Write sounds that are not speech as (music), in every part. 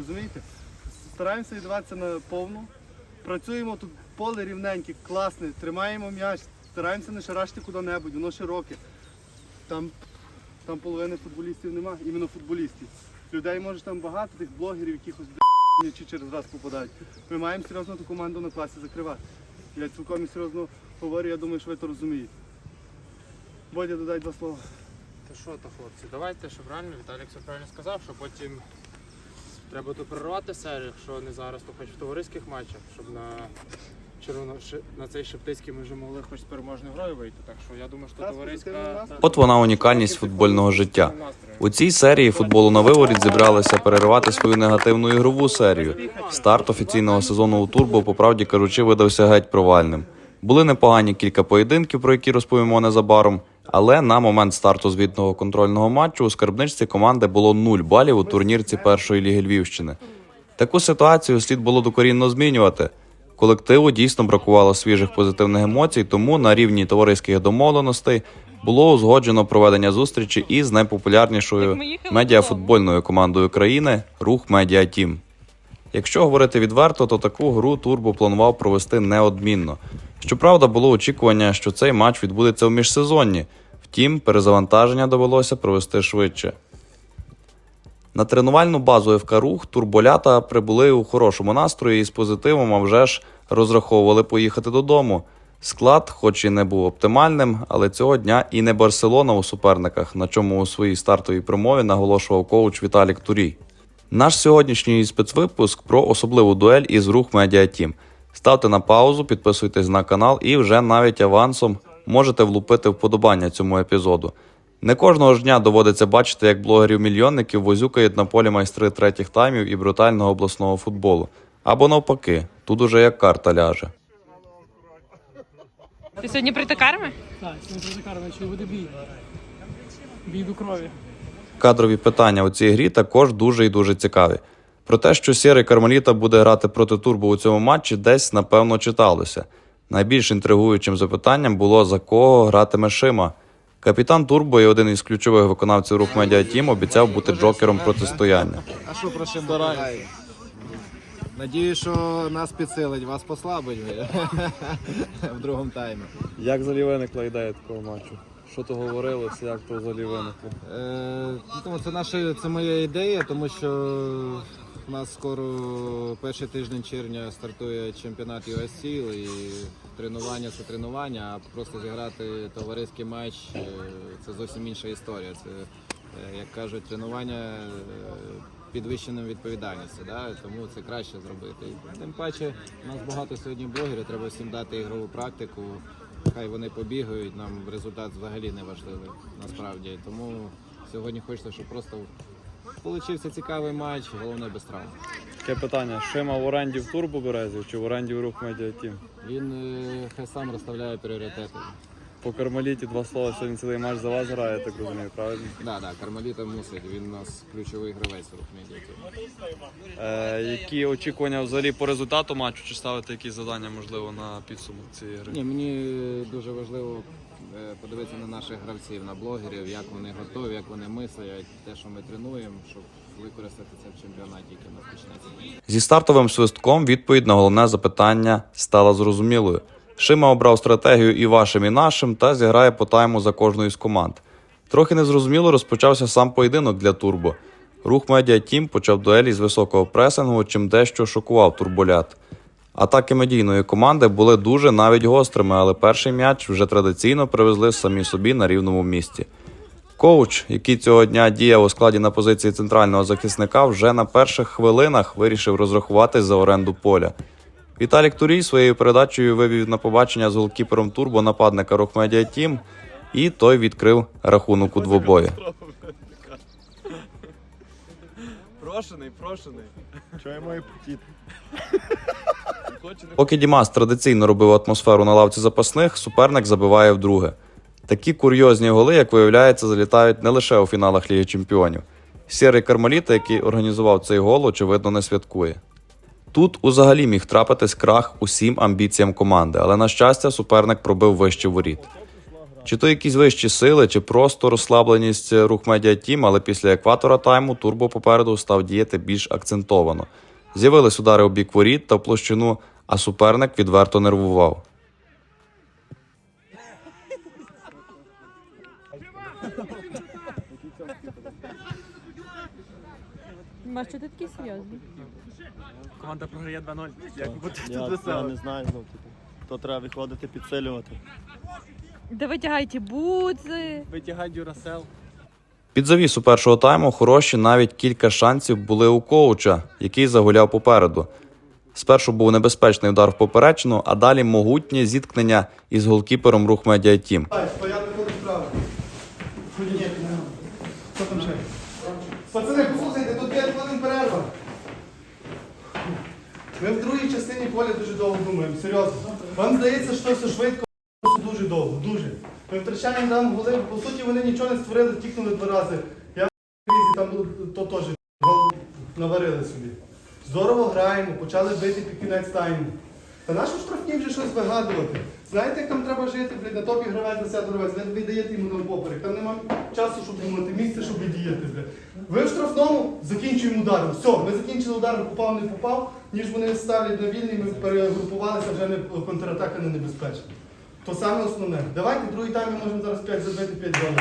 Розумієте? Стараємося віддаватися на повну. Працюємо тут поле рівненьке, класне, тримаємо м'яч, стараємося не шарашити куди-небудь, воно широке. Там, там половини футболістів нема, іменно футболістів. Людей може там багато, тих блогерів, якихось чи через раз попадають. Ми маємо серйозно ту команду на класі закривати. Я цілком серйозно говорю, я думаю, що ви це розумієте. Бодя, додай два слова. Та що то, хлопці, давайте, щоб реально Віталік все правильно сказав, що потім треба тут прорвати серію, якщо не зараз, то хоч в товариських матчах, щоб на червоно на цей Шептицький ми вже могли хоч з переможною грою вийти. Так що я думаю, що товариська. От вона унікальність футбольного життя. У цій серії футболу на виворіт зібралися переривати свою негативну ігрову серію. Старт офіційного сезону у Турбо, по правді кажучи, видався геть провальним. Були непогані кілька поєдинків, про які розповімо незабаром. Але на момент старту звітного контрольного матчу у скарбничці команди було 0 балів у турнірці першої ліги Львівщини. Таку ситуацію слід було докорінно змінювати. Колективу дійсно бракувало свіжих позитивних емоцій, тому на рівні товариських домовленостей було узгоджено проведення зустрічі із найпопулярнішою медіафутбольною командою країни Рух Медіа Тім. Якщо говорити відверто, то таку гру Турбо планував провести неодмінно. Щоправда, було очікування, що цей матч відбудеться у міжсезонні. Втім, перезавантаження довелося провести швидше. На тренувальну базу ФК Рух турболята прибули у хорошому настрої і з позитивом, а вже ж розраховували поїхати додому. Склад, хоч і не був оптимальним, але цього дня і не Барселона у суперниках, на чому у своїй стартовій промові наголошував коуч Віталік Турій. Наш сьогоднішній спецвипуск про особливу дуель із рух Медіа Тім. Ставте на паузу, підписуйтесь на канал і вже навіть авансом можете влупити вподобання цьому епізоду. Не кожного ж дня доводиться бачити, як блогерів-мільйонників возюкають на полі майстри третіх таймів і брутального обласного футболу. Або навпаки, тут уже як карта ляже. Ти сьогодні проти карми? Так, сьогодні закарваючи буде бій. Бій до крові. Кадрові питання у цій грі також дуже і дуже цікаві. Про те, що Сірий Кармеліта буде грати проти Турбо у цьому матчі, десь напевно читалося. Найбільш інтригуючим запитанням було за кого гратиме Шима. Капітан Турбо і один із ключових виконавців рух Медіа Тім обіцяв бути джокером протистояння. А що про що стараємося? Надію, що нас підсилить, вас послабить (laughs) в другому таймі. Як взагалі виникла ідея такого матчу? Що то говорилося, як то взагалі виникло? Е, ну, тому це наша це моя ідея, тому що у нас скоро перший тиждень червня стартує чемпіонат USC і тренування це тренування, а просто зіграти товариський матч е, це зовсім інша історія. Це, е, як кажуть, тренування е, підвищеною відповідальністю, да? тому це краще зробити. Тим паче, у нас багато сьогодні блогерів, треба всім дати ігрову практику. Хай вони побігають, нам результат взагалі не важливий насправді. Тому сьогодні хочеться, щоб просто получився цікавий матч, головне без травм. Таке питання: Шима в оренді в Турбо Березів чи в оренді в рух Медіа Тім? Він е, хай сам розставляє пріоритети. По Кармеліті два слова сьогодні цілий матч за вас грає, я так розумію, правильно? Да, да, Кармеліта мусить, він у нас ключовий гравець рух медіа. Е, які очікування взагалі по результату матчу? Чи ставити якісь завдання, можливо, на підсумок цієї гри? Ні, мені дуже важливо е, подивитися на наших гравців, на блогерів, як вони готові, як вони мислять, те, що ми тренуємо, щоб використати це в чемпіонаті, який нас. Зі стартовим свистком відповідь на головне запитання стала зрозумілою. Шима обрав стратегію і вашим, і нашим та зіграє по тайму за кожною з команд. Трохи незрозуміло розпочався сам поєдинок для Турбо. Рух Медіа Тім почав дуелі з високого пресингу, чим дещо шокував турболят. Атаки медійної команди були дуже навіть гострими, але перший м'яч вже традиційно привезли самі собі на рівному місці. Коуч, який цього дня діяв у складі на позиції центрального захисника, вже на перших хвилинах вирішив розрахуватись за оренду поля. Віталік Турій своєю передачею вивів на побачення з голкіпером Турбо нападника Рух Медіа Тім, і той відкрив рахунок у двобої. Прошений, прошений. Маю потіти? Поки Дімас традиційно робив атмосферу на лавці запасних, суперник забиває вдруге. Такі курйозні голи, як виявляється, залітають не лише у фіналах Ліги Чемпіонів. Сірий Кармаліта, який організував цей гол, очевидно, не святкує. Тут узагалі міг трапитись крах усім амбіціям команди, але на щастя, суперник пробив вище воріт. Чи то якісь вищі сили, чи просто розслабленість рух медіа тім, але після екватора тайму турбо попереду став діяти більш акцентовано. З'явились удари у бік воріт та в площину, а суперник відверто нервував. Маш, що ти такий серйозний? Команда програє 2-0. Як бути Я, я не знаю, ну, типу, то треба виходити, підсилювати. Да витягайте бутси. Витягай Дюрасел. Під завісу першого тайму хороші навіть кілька шансів були у коуча, який загуляв попереду. Спершу був небезпечний удар в поперечину, а далі могутнє зіткнення із голкіпером рух медіа тім. Пацани, послухайте, тут 5 хвилин перерва. Ми в другій частині поля дуже довго думаємо, серйозно. Вам здається, що все швидко, просто дуже довго, дуже. Ми втрачаємо там голи, по суті вони нічого не створили, втікнули два рази. Я там то теж наварили собі. Здорово граємо, почали бити під кінець тайму. Та нащо штрафні вже щось вигадувати? Знаєте, як там треба жити, блядь, на топі гравець, на сяду гравець, ви віддаєте йому на поперек. Там нема часу, щоб думати, місце, щоб віддіяти. Блядь. Ви в штрафному закінчуємо ударом. Все, ми закінчили удар, попав, не попав, ніж вони ставлять на вільний, ми перегрупувалися, вже не контратака не небезпечна. То саме основне. Давайте другий тайм ми можемо зараз 5 забити 5 голів.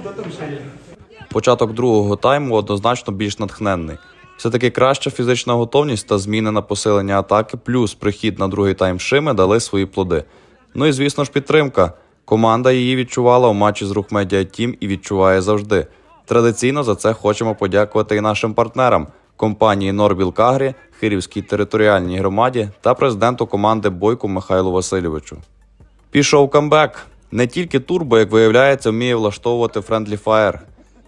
Хто там ще є? Початок другого тайму однозначно більш натхненний. Все-таки краща фізична готовність та зміни на посилення атаки, плюс прихід на другий тайм Шими дали свої плоди. Ну і звісно ж підтримка. Команда її відчувала у матчі з рух медіа Тім і відчуває завжди. Традиційно за це хочемо подякувати і нашим партнерам компанії Норбіл Кагрі, Хирівській територіальній громаді та президенту команди Бойку Михайлу Васильовичу. Пішов камбек. Не тільки Турбо, як виявляється, вміє влаштовувати френдлі фаєр.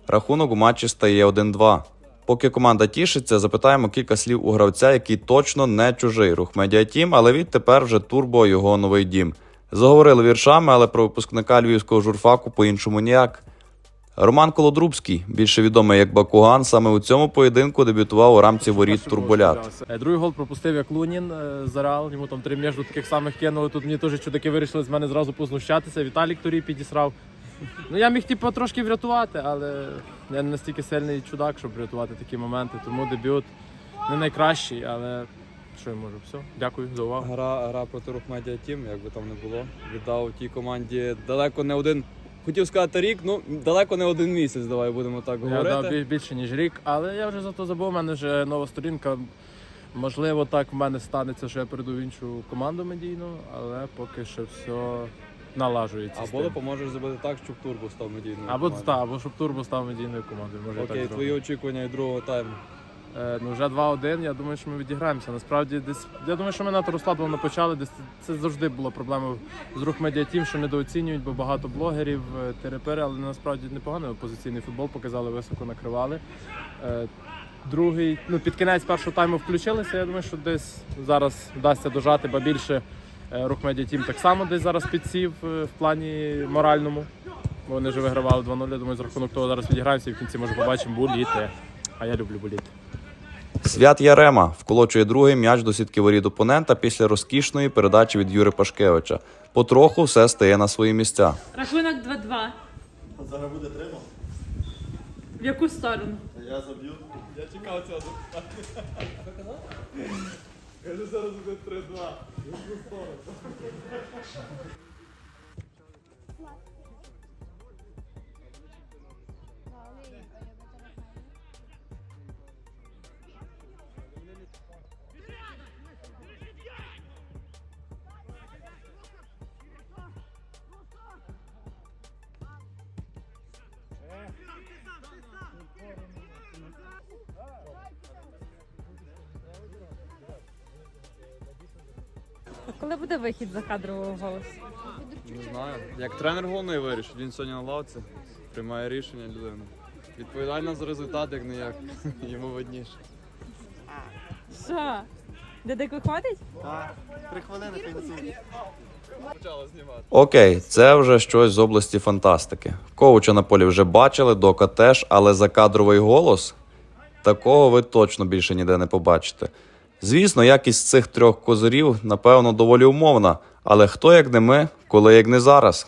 Рахунок у матчі стає 1-2. Поки команда тішиться, запитаємо кілька слів у гравця, який точно не чужий рух медіатім, але відтепер вже Турбо його новий дім. Заговорили віршами, але про випускника львівського журфаку по-іншому ніяк. Роман Колодрубський, більше відомий як Бакуган, саме у цьому поєдинку дебютував у рамці воріт Турболят. Е, Другий гол пропустив як Лунін е, за Реал. Йому там три м'яжу таких самих кинули. Тут мені теж чудаки вирішили з мене зразу познущатися. Віталік Турій підісрав. Ну я міг типу трошки врятувати, але я не настільки сильний чудак, щоб врятувати такі моменти. Тому дебют не найкращий, але що я можу? Все, дякую за увагу. Гра, гра проти рух медіа тім, як би там не було. Віддав тій команді далеко не один. Хотів сказати рік, ну далеко не один місяць, давай будемо так Я говорити. дав біль- більше ніж рік, але я вже зато забув. У мене вже нова сторінка. Можливо, так в мене станеться, що я перейду в іншу команду медійну, але поки що все налажується. з Або тим. допоможеш зробити так, щоб турбо став медійною. Або командою. та, або щоб Турбо став медійною командою. Може, я Окей, так твої зроблю. очікування від другого тайму. Е, ну вже 2-1, я думаю, що ми відіграємося. Насправді, десь я думаю, що ми надто розслаблено почали. Десь це завжди була проблема з рух медіатім, що недооцінюють, бо багато блогерів, е, терепери, але насправді непоганий опозиційний футбол показали, високо накривали. Е, Другий, ну під кінець першого тайму включилися. Я думаю, що десь зараз вдасться дожати, бо більше рух медіатім так само десь зараз підсів в плані моральному. Бо вони вже вигравали 2-0. Я думаю, з рахунок того зараз відіграємося і в кінці може побачимо боліти. А я люблю боліти. Свят Ярема вколочує другий м'яч до сітки воріт опонента після розкішної передачі від Юри Пашкевича. Потроху все стає на свої місця. Рахунок 2-2. Зараз буде тримав, В яку сторону? я заб'ю. Коли буде вихід за кадрового голосу? Не знаю. Як тренер головний вирішить, він сьогодні на лавці приймає рішення людина. Відповідальна за результат, як не як. (laughs) Йому видніше. Що? Дедик виходить? Так. Три хвилини пенсійні. Почала знімати. Окей, це вже щось з області фантастики. Коуча на полі вже бачили, дока теж, але закадровий голос такого ви точно більше ніде не побачите. Звісно, якість цих трьох козирів, напевно, доволі умовна, але хто як не ми, коли як не зараз.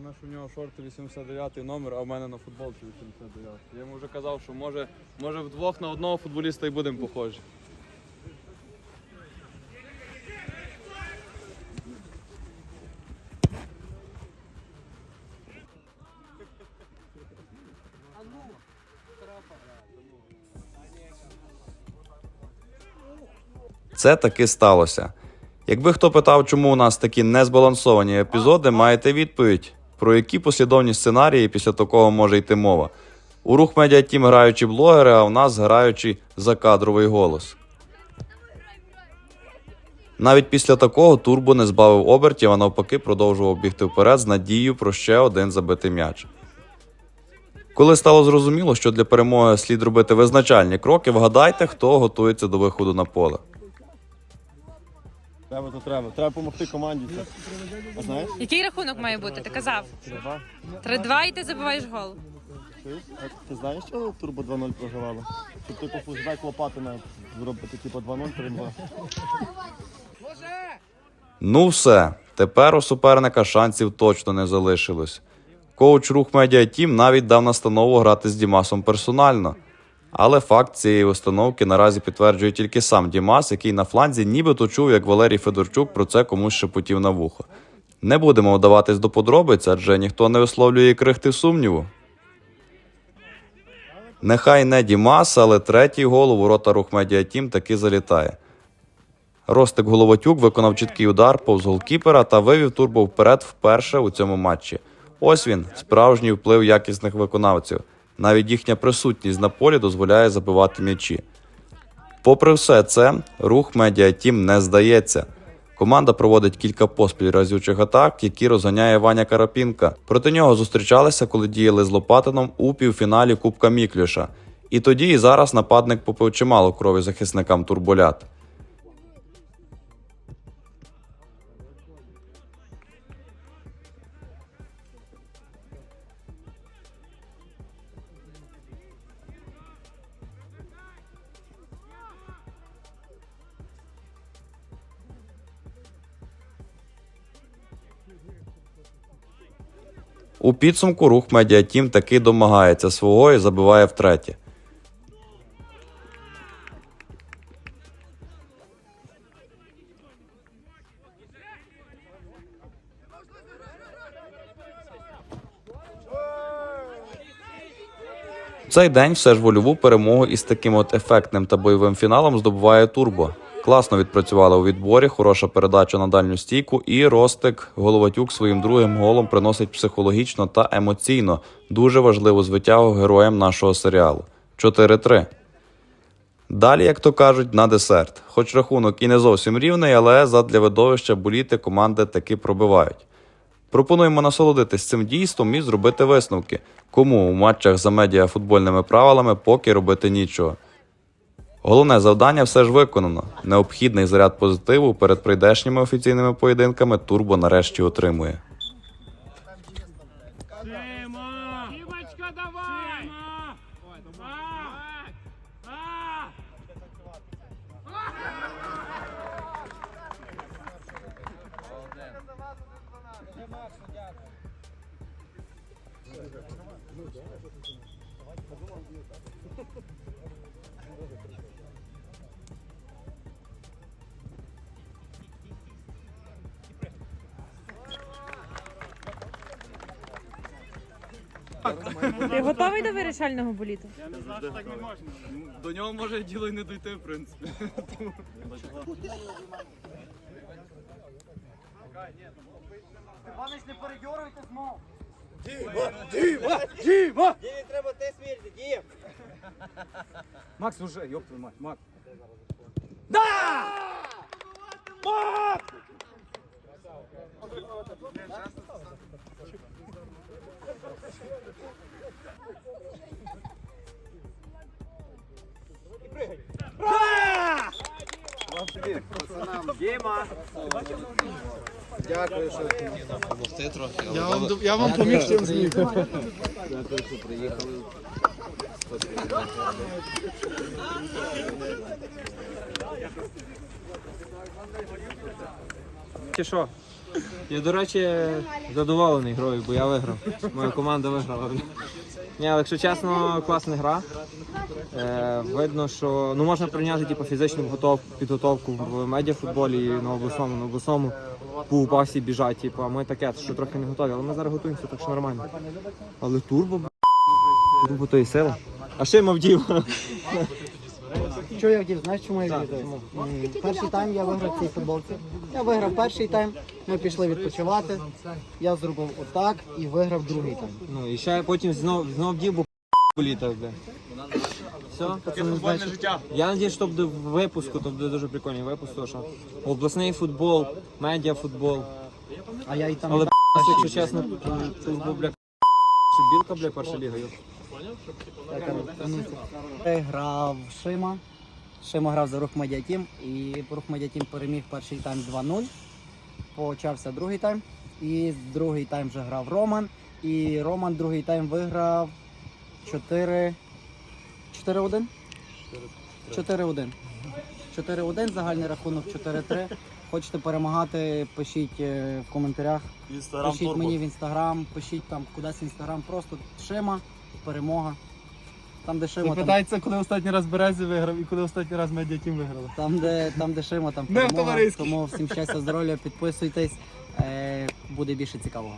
Знаєш, у нього шорти 89 номер, а в мене на футболці 89. Я йому вже казав, що може, може вдвох на одного футболіста і будемо похожі. Це таки сталося. Якби хто питав, чому у нас такі незбалансовані епізоди, маєте відповідь, про які послідовні сценарії після такого може йти мова. У рух медіа тім граючі блогери, а у нас граючий закадровий голос. Навіть після такого Турбо не збавив обертів, а навпаки продовжував бігти вперед з надією про ще один забитий м'яч. Коли стало зрозуміло, що для перемоги слід робити визначальні кроки, вгадайте, хто готується до виходу на поле. Треба, то треба. Треба допомогти команді. Це. А знаєш? Який рахунок має бути? Ти казав. Треба. 3-2 і ти забиваєш гол. Чуєш? А ти знаєш, що Турбо 2-0 програвало? Щоб типу флешбек Лопатина зробити типу 2-0, 3-2. Ну все, тепер у суперника шансів точно не залишилось. Коуч рух Медіа Тім навіть дав настанову грати з Дімасом персонально. Але факт цієї установки наразі підтверджує тільки сам Дімас, який на фланзі нібито чув, як Валерій Федорчук про це комусь шепотів на вухо. Не будемо вдаватись до подробиць, адже ніхто не висловлює крихти сумніву. Нехай не Дімас, але третій гол у ворота рух Медіа Тім таки залітає. Ростик Головатюк виконав чіткий удар повз голкіпера та вивів турбо вперед вперше у цьому матчі. Ось він, справжній вплив якісних виконавців. Навіть їхня присутність на полі дозволяє забивати м'ячі. Попри все це, рух медіатім не здається. Команда проводить кілька поспіль разючих атак, які розганяє Ваня Карапінка. Проти нього зустрічалися, коли діяли з Лопатином у півфіналі Кубка Міклюша. І тоді і зараз нападник попив чимало крові захисникам турболят. У підсумку рух Медіатім таки домагається свого і забиває втретє. Цей день все ж вольову перемогу із таким от ефектним та бойовим фіналом здобуває Турбо. Класно відпрацювали у відборі, хороша передача на дальню стійку, і Ростик Головатюк своїм другим голом приносить психологічно та емоційно дуже важливу звитягу героям нашого серіалу 4-3. Далі, як то кажуть, на десерт. Хоч рахунок і не зовсім рівний, але задля видовища боліти команди таки пробивають. Пропонуємо насолодитись цим дійством і зробити висновки, кому у матчах за медіафутбольними правилами поки робити нічого. Головне завдання все ж виконано. Необхідний заряд позитиву перед прийдешніми офіційними поєдинками Турбо нарешті отримує. Ти готовий до вирішального боліту? Я не знаю, що так не можна. Ну, до нього може діло й не дойти, в принципі. Степанич, не передьоруйте знову. Діма! Діма! Діма! Діві треба ти смірти, Дім! Макс, ну уже, ёб твою мать, Макс. Да! Макс! Діма! Дякую, що допомогти трохи. Я вам, я вам поміг чим зміг. Дякую, що приїхали. Чи що? Я, до речі, задоволений грою, бо я виграв. Моя команда виграла. Ні, але якщо чесно, класна гра. Е, видно, що ну, можна прийняти типу, фізичну готовку, підготовку в медіафутболі і на обласному, на обласному по упасі біжать, типу, а ми таке, що трохи не готові, але ми зараз готуємося, так що нормально. Але турбо, турбо то і сила. А ще й Мавдів. Що я хотів, знаєш, чому я вірю? Перший тайм я виграв в цій футболці. Я виграв перший тайм, ми пішли відпочивати. Я зробив отак і виграв другий тайм. Ну і ще потім знов знов вдів, бо (laughs) політав, бля. Все, пацани, значить, Я надію, що буде в випуску, то буде дуже прикольний випуск, тому що обласний футбол, медіафутбол. А я і там Але якщо чесно, тут був бля (laughs) чи білка, бля, перша ліга. йоп. так грав Шима. Шима грав за рух Медіатім і рух Медіатім переміг перший тайм 2-0. Почався другий тайм. І другий тайм вже грав Роман. І Роман другий тайм виграв 4 4-1? 4-1. 4-1, загальний рахунок 4-3. Хочете перемагати, пишіть е, в коментарях. Інстаграм Пишіть турбо. мені в інстаграм, пишіть там кудись в інстаграм, просто Шима, перемога. Там, де Шима, там, коли останній раз Березі виграв і коли останній раз медіатім виграли. там, де, там, де Шима, там перемога. Тому всім щастя, здоров'я, підписуйтесь, е, буде більше цікавого.